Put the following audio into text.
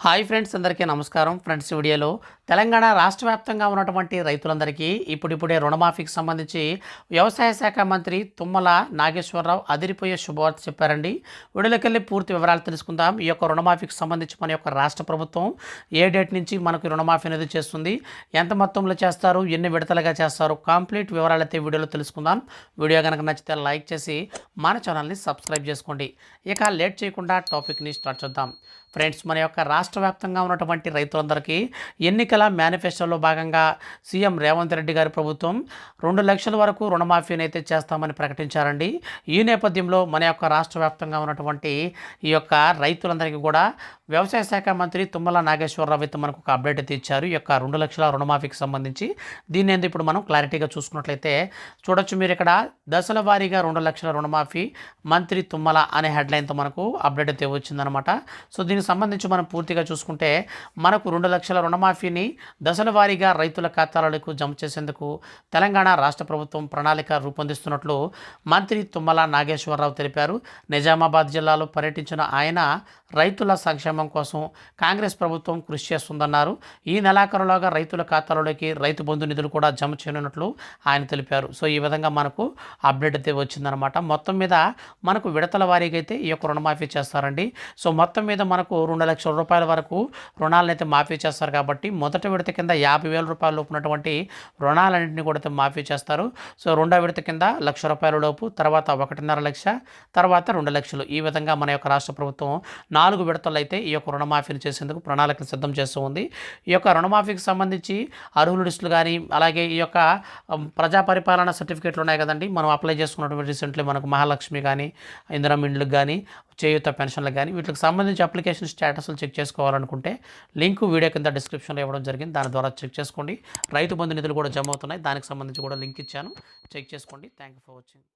Hi friends అందరికీ నమస్కారం. Friends వీడియోలో తెలంగాణ రాష్ట్ర వ్యాప్తంగా ఉన్నటువంటి రైతులందరికీ ఇప్పుడిప్పుడే రుణమాఫీకి సంబంధించి వ్యవసాయ శాఖ మంత్రి తుమ్మల నాగేశ్వరరావు అదిరిపోయే శుభవార్త చెప్పారండి. వీడియోలోకెళ్ళి పూర్తి వివరాలు తెలుసుకుందాం. ఈ యొక్క రుణమాఫీకి సంబంధించి మన యొక్క రాష్ట్ర ప్రభుత్వం ఏ డేట్ నుంచి మనకు రుణమాఫీ అనేది చేస్తుంది ఎంత మొత్తంలో చేస్తారు ఎన్ని విడతలుగా చేస్తారు కంప్లీట్ వివరాలు అయితే వీడియోలో తెలుసుకుందాం. వీడియో కనుక నచ్చితే లైక్ చేసి మన ఛానల్ని సబ్స్క్రైబ్ చేసుకోండి. ఇక లేట్ చేయకుండా టాపిక్ని స్టార్ట్ చేద్దాం. ఫ్రెండ్స్ మన యొక్క రాష్ట్ర రాష్ట్ర వ్యాప్తంగా ఉన్నటువంటి రైతులందరికీ ఎన్నికల మేనిఫెస్టోలో భాగంగా సీఎం రేవంత్ రెడ్డి గారి ప్రభుత్వం రెండు లక్షల వరకు రుణమాఫీని అయితే చేస్తామని ప్రకటించారండి. ఈ నేపథ్యంలో మన యొక్క రాష్ట్ర వ్యాప్తంగా ఉన్నటువంటి ఈ యొక్క రైతులందరికీ కూడా వ్యవసాయ శాఖ మంత్రి తుమ్మల నాగేశ్వరరావు అయితే మనకు ఒక అప్డేట్ అయితే ఇచ్చారు. ఈ యొక్క రెండు లక్షల రుణమాఫీకి సంబంధించి దీన్ని ఇప్పుడు మనం క్లారిటీగా చూసుకున్నట్లయితే చూడొచ్చు మీరు ఇక్కడ. దశల వారీగా రెండు లక్షల రుణమాఫీ మంత్రి తుమ్మల అనే హెడ్లైన్తో మనకు అప్డేట్ అయితే వచ్చిందనమాట సో దీనికి సంబంధించి మనం పూర్తిగా చూసుకుంటే మనకు రెండు లక్షల రుణమాఫీని దశల వారీగా రైతుల ఖాతాలకు జమ చేసేందుకు తెలంగాణ రాష్ట్ర ప్రభుత్వం ప్రణాళిక రూపొందిస్తున్నట్లు మంత్రి తుమ్మల నాగేశ్వరరావు తెలిపారు. నిజామాబాద్ జిల్లాలో పర్యటించిన ఆయన రైతుల సంక్షేమం కోసం కాంగ్రెస్ ప్రభుత్వం కృషి చేస్తుందన్నారు. ఈ నెలాఖరులోగా రైతుల ఖాతాలలోకి రైతు బంధు నిధులు కూడా జమ చేయనున్నట్లు ఆయన తెలిపారు. సో ఈ విధంగా మనకు అప్డేట్ అయితే వచ్చిందనమాట మొత్తం మీద మనకు విడతల వారీగా అయితే ఈ యొక్క రుణమాఫీ చేస్తారండి. సో మొత్తం మీద మనకు రెండు లక్షల రూపాయల వరకు రుణాలను అయితే మాఫీ చేస్తారు కాబట్టి మొదటి విడత కింద యాభై వేల రూపాయల లోపు ఉన్నటువంటి రుణాలన్నింటినీ కూడా అయితే మాఫీ చేస్తారు. సో రెండో విడత కింద లక్ష రూపాయల లోపు తర్వాత ఒకటిన్నర లక్ష తర్వాత రెండు లక్షలు. ఈ విధంగా మన యొక్క రాష్ట్ర ప్రభుత్వం నాలుగు విడతలు అయితే ఈ యొక్క రుణమాఫీని చేసేందుకు ప్రణాళికలు సిద్ధం చేస్తూ ఉంది. ఈ యొక్క రుణమాఫీకి సంబంధించి అర్హుల లిస్టులు కానీ అలాగే ఈ యొక్క ప్రజా పరిపాలన సర్టిఫికేట్లు ఉన్నాయి కదండి. మనం అప్లై చేసుకున్నటువంటి రీసెంట్లీ మనకు మహాలక్ష్మి కానీ ఇందిరా మిండ్లకు కానీ చేయూత పెన్షన్లకు కానీ వీటికి సంబంధించి అప్లికేషన్ స్టేటస్లు చెక్ చేసుకోవాలనుకుంటే లింక్ వీడియో కింద డిస్క్రిప్షన్లో ఇవ్వడం జరిగింది. దాని ద్వారా చెక్ చేసుకోండి. రైతు బంధు నిధులు కూడా జమ అవుతున్నాయి. దానికి సంబంధించి కూడా లింక్ ఇచ్చాను. చెక్ చేసుకోండి. Thank you for watching.